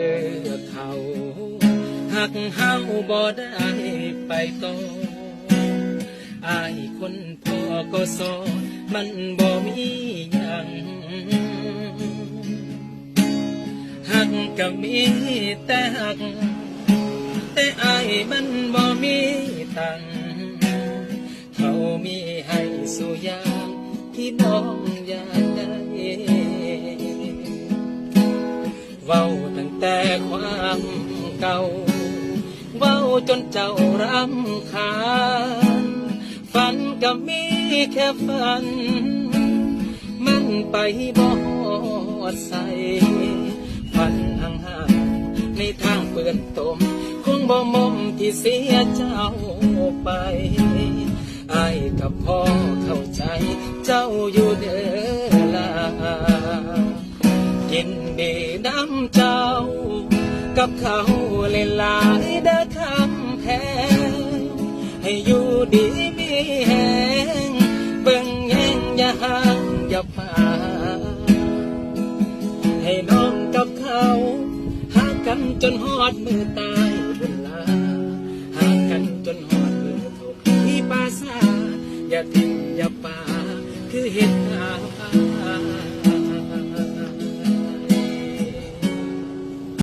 เด้อเขาหักเฮาบ่ได้ไปต่ออายคนพ่อก็สอนมันบ่มีหยังหักก็มีแต่หัก แต่อายมันบ่มีตังเขามีให้สู่อยางที่น้องอยากได้ เว้าตั้งแต่ความเก่า เว้าจนเจ้ารำคาญฝันก็มีแค่ฝัน มันไปบ่ใสฝันห่างๆในทางเปื่อนตม คงบ่มมที่เสียเจ้าไปไอายกับพ่อเข้าใจเจ้าอยู่เด้อ ยินดีน้ำเจ้า กับเขาเลยหลายเด้อคำแพงให้อยู่ดีมีแหงเบิ่งแยงอย่าห่างอย่าพาให้น้องกับเขาหากันจนหอดมือตายเวลาหากันจนหอดมือถูกที่ปาซาอย่าทิ้งอย่าป่าคือเห็ดหาว